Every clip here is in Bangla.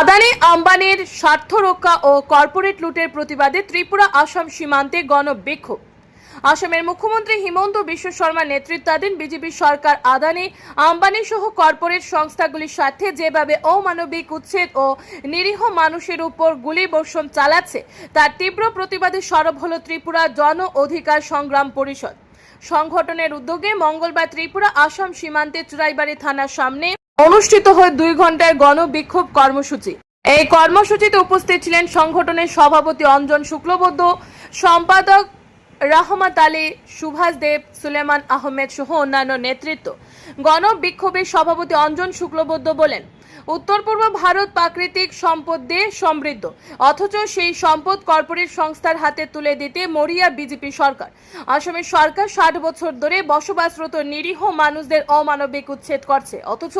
আদানি আম্বানির স্বার্থ রক্ষা ও কর্পোরেট লুটের প্রতিবাদে ত্রিপুরা আসাম সীমান্তে গণবিক্ষোভ। আসামের মুখ্যমন্ত্রী হিমন্ত বিশ্ব শর্মা নেতৃত্বাধীন বিজেপি সরকার আদানি আম্বানি সহ কর্পোরেট সংস্থাগুলির সাথে যেভাবে অমানবিক উচ্ছেদ ও নিরীহ মানুষের উপর গুলি বর্ষণ চালাচ্ছে, তার তীব্র প্রতিবাদে সরব হল ত্রিপুরা জন অধিকার সংগ্রাম পরিষদ। সংগঠনের উদ্যোগে মঙ্গলবার ত্রিপুরা আসাম সীমান্তে চুরাইবাড়ি থানার সামনে অনুষ্ঠিত হয় দুই ঘণ্টার গণবিক্ষোভ কর্মসূচি। এই কর্মসূচিতে উপস্থিত ছিলেন সংগঠনের সভাপতি অঞ্জন শুক্লবদ্ধ সম্পাদক রাহমাত আলী, সুভাষ দেব, সুলেমান আহমেদ সহ অন্যান্য নেতৃত্ব। গণবিক্ষোভের সভাপতি অঞ্জন শুক্লবদ্ধ বলেন উত্তর পূর্ব ভারত প্রাকৃতিক সম্পদ দিয়ে সমৃদ্ধ। অথচ সেই সম্পদ কর্পোরেট সংস্থার হাতে তুলে দিতে মরিয়া বিজেপি সরকার। আসামের সরকার ষাট বছর ধরে বসবাসরত নিরীহ মানুষদের অমানবিক উচ্ছেদ করছে। অথচ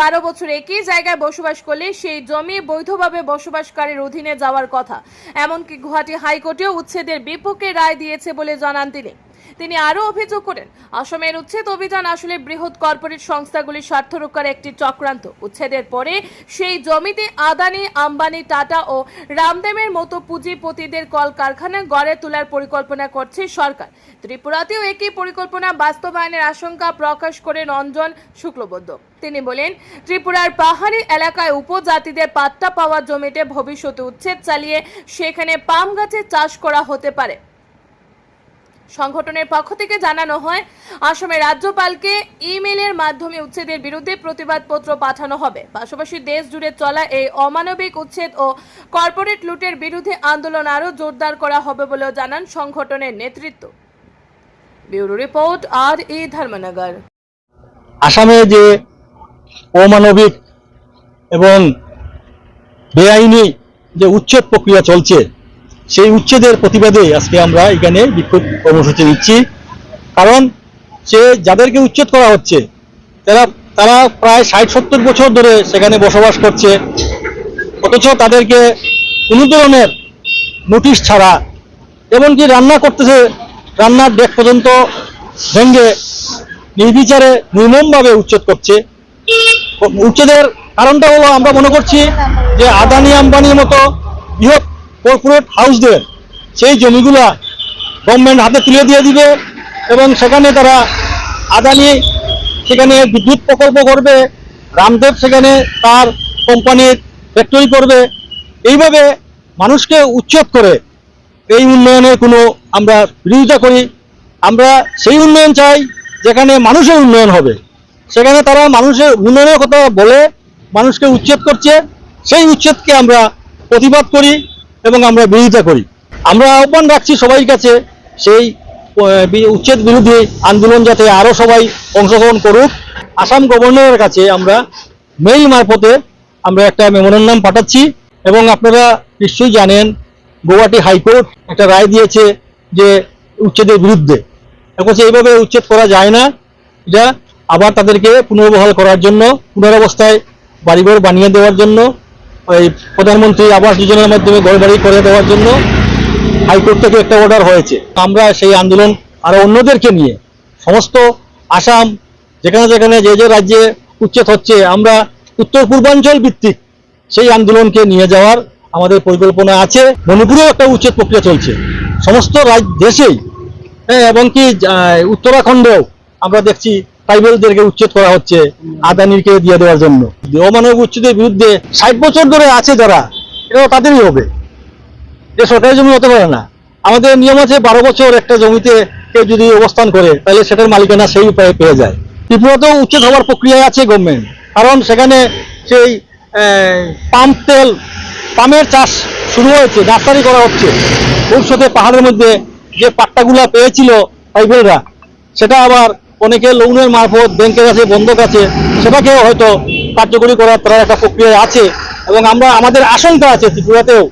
বারো বছর একই জায়গায় বসবাস করলে সেই জমি বৈধভাবে বসবাসকারীর অধীনে যাওয়ার কথা। এমনকি গুয়াহাটি হাইকোর্টেও উচ্ছেদের বিপক্ষে রায় দিয়েছে বলে জানান তিনি। তিনি আরও অভিযোগ করেন, আসামের উচ্ছেদ অভিযান আসলে বৃহৎ কর্পোরেট সংস্থাগুলির স্বার্থ রক্ষার একটি চক্রান্ত। উচ্ছেদের পরে সেই জমিতে আদানি, আম্বানি, টাটা ও রামদেবের মতো পুঁজিপতিদের কলকারখানা গড়ে তোলার পরিকল্পনা করছে সরকার। ত্রিপুরাতেও একই পরিকল্পনা বাস্তবায়নের আশঙ্কা প্রকাশ করেন অঞ্জন শুক্লবদ্ধ তিনি বলেন, ত্রিপুরার পাহাড়ি এলাকায় উপজাতিদের পাত্তা পাওয়া জমিতে ভবিষ্যতে উচ্ছেদ চালিয়ে সেখানে পাম গাছের চাষ করা হতে পারে। সংগঠনের পক্ষ থেকে জানানো হয় আসামের রাজ্যপালকে ইমেলের মাধ্যমে উচ্ছেদের বিরুদ্ধে প্রতিবাদপত্র পাঠানো হবে। পাশাপাশি দেশ জুড়ে চলা এই অমানবিক উচ্ছেদ ও কর্পোরেট লুটের বিরুদ্ধে আন্দোলন আরও জোরদার করা হবে বলেও জানান সংগঠনের নেতৃত্ব। Bureau report, R E Dharmanagar. আসামে যে অমানবিক এবং বেআইনি যে উচ্ছেদ প্রক্রিয়া চলছে সেই উচ্ছেদের প্রতিবাদে আজকে আমরা এখানে বিক্ষোভ কর্মসূচি নিচ্ছি। কারণ সে যাদেরকে উচ্ছেদ করা হচ্ছে, তারা তারা প্রায় ষাট সত্তর বছর ধরে সেখানে বসবাস করছে। অথচ তাদেরকে কোনো ধরনের নোটিশ ছাড়া এমনকি রান্না করতেছে, রান্নার ডেক পর্যন্ত ভেঙ্গে নির্বিচারে নির্মমভাবে উচ্ছেদ করছে। উচ্ছেদের কারণটা হলো আমরা মনে করছি যে আদানি আম্বানির মতো বৃহৎ কর্পোরেট হাউসদের সেই জমিগুলা গভর্নমেন্ট হাতে তুলে দিয়ে দিবে এবং সেখানে তারা আদানি সেখানে বিদ্যুৎ প্রকল্প করবে, রামদেব সেখানে তার কোম্পানির ফ্যাক্টরি করবে। এইভাবে মানুষকে উচ্ছেদ করে এই উন্নয়নের কোনো আমরা বিরোধিতা করি। আমরা সেই উন্নয়ন চাই যেখানে মানুষের উন্নয়ন হবে। সেখানে তারা মানুষের উন্নয়নের কথা বলে মানুষকে উচ্ছেদ করছে। সেই উচ্ছেদকে আমরা প্রতিবাদ করি। এবং আমরা বিরোধিতা করি। আমরা আহ্বান রাখছি সবাই কাছে সেই উচ্ছেদ বিরোধী আন্দোলন যাতে আরও সবাই অংশগ্রহণ করুক। আসাম গভর্নরের কাছে আমরা মেইল মারফতে আমরা একটা মেমোরেন্ডাম পাঠাচ্ছি এবং আপনারা নিশ্চয়ই জানেন, গুয়াহাটি হাইকোর্ট একটা রায় দিয়েছে যে উচ্ছেদের বিরুদ্ধে। এখন এইভাবে উচ্ছেদ করা যায় না। এটা আবার তাদেরকে পুনর্বহাল করার জন্য, পুনরাবস্থায় বাড়িঘর বানিয়ে দেওয়ার জন্য ওই প্রধানমন্ত্রী আবাস যোজনার মাধ্যমে ঘর বাড়ি করে দেওয়ার জন্য হাইকোর্ট থেকে একটা অর্ডার হয়েছে। আমরা সেই আন্দোলন আরও অন্যদেরকে নিয়ে, সমস্ত আসাম, যেখানে যেখানে যে যে রাজ্যে উচ্ছেদ হচ্ছে, আমরা উত্তর পূর্বাঞ্চল ভিত্তিক সেই আন্দোলনকে নিয়ে যাওয়ার আমাদের পরিকল্পনা আছে। মণিপুরেও একটা উচ্ছেদ প্রক্রিয়া চলছে। সমস্ত রাজ্য দেশেই হ্যাঁ এবং কি উত্তরাখণ্ডেও আমরা দেখছি ট্রাইবেলদেরকে উচ্ছেদ করা হচ্ছে আদানিকে দিয়ে দেওয়ার জন্য। অমানব উচ্ছেদের বিরুদ্ধে ষাট বছর ধরে আছে যারা, এটাও তাদেরই হবে। যে সরকারি জমি হতে পারে না। আমাদের নিয়ম আছে বারো বছর একটা জমিতে কেউ যদি অবস্থান করে, তাহলে সেটার মালিকানা সেই উপায়ে পেয়ে যায়। ত্রিপুরাতেও উচ্ছেদ হওয়ার প্রক্রিয়ায় আছে গভর্নমেন্ট কারণ সেখানে সেই পাম্প তেল, পামের চাষ শুরু হয়েছে, নার্সারি করা হচ্ছে। ভবিষ্যতে পাহাড়ের মধ্যে যে পাট্টাগুলা পেয়েছিল ট্রাইবেলরা সেটা আবার অনেকে লোনের মারফত, ব্যাংকের কাছে, বন্ধক আছে, সেটাকেও হয়তো কার্যকরী করার তারা একটা প্রক্রিয়া আছে। এবং আমরা, আমাদের আশঙ্কা আছে ত্রিপুরাতেও,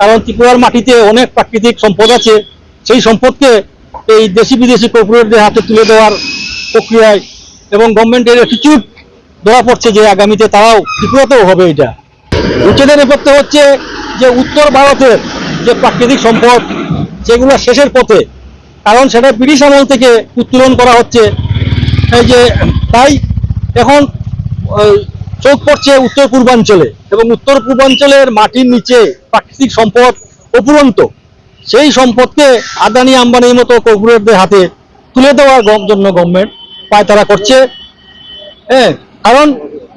কারণ ত্রিপুরার মাটিতে অনেক প্রাকৃতিক সম্পদ আছে। সেই সম্পদকে এই দেশি বিদেশি কর্পোরেটদের হাতে তুলে দেওয়ার প্রক্রিয়ায় এবং গভর্নমেন্টের অ্যাটিটিউড ধরা পড়ছে যে আগামীতে তারাও ত্রিপুরাতেও হবে এটা। উচ্ছেদের নেপথ্যে হচ্ছে যে উত্তর ভারতের যে প্রাকৃতিক সম্পদ, সেগুলো শেষের পথে। কারণ সেটা ব্রিটিশ আমল থেকে উত্তোলন করা হচ্ছে। এই যে, তাই এখন চোখ পড়ছে উত্তর পূর্বাঞ্চলে এবং উত্তর পূর্বাঞ্চলের মাটির নিচে প্রাকৃতিক সম্পদ অপুরন্ত সেই সম্পদকে আদানি আম্বানির মতো কর্পোরেটদের হাতে তুলে দেওয়ার জন্য গভর্নমেন্ট পায়তারা করছে। হ্যাঁ কারণ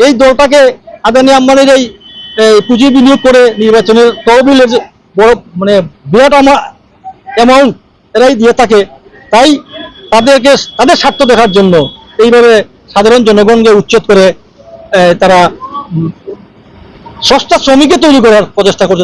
এই দলটাকে আদানি আম্বানির এই পুঁজি বিনিয়োগ করে নির্বাচনের তহবিলের যে বড় মানে বিরাট অ্যামাউন্ট এরাই দিয়ে থাকে। তাই তাদেরকে, তাদের স্বার্থ দেখার জন্য এইভাবে সাধারণ জনগণকে উচ্ছেদ করে তারা সস্তা শ্রমিককে তৈরি করার প্রচেষ্টা করছে।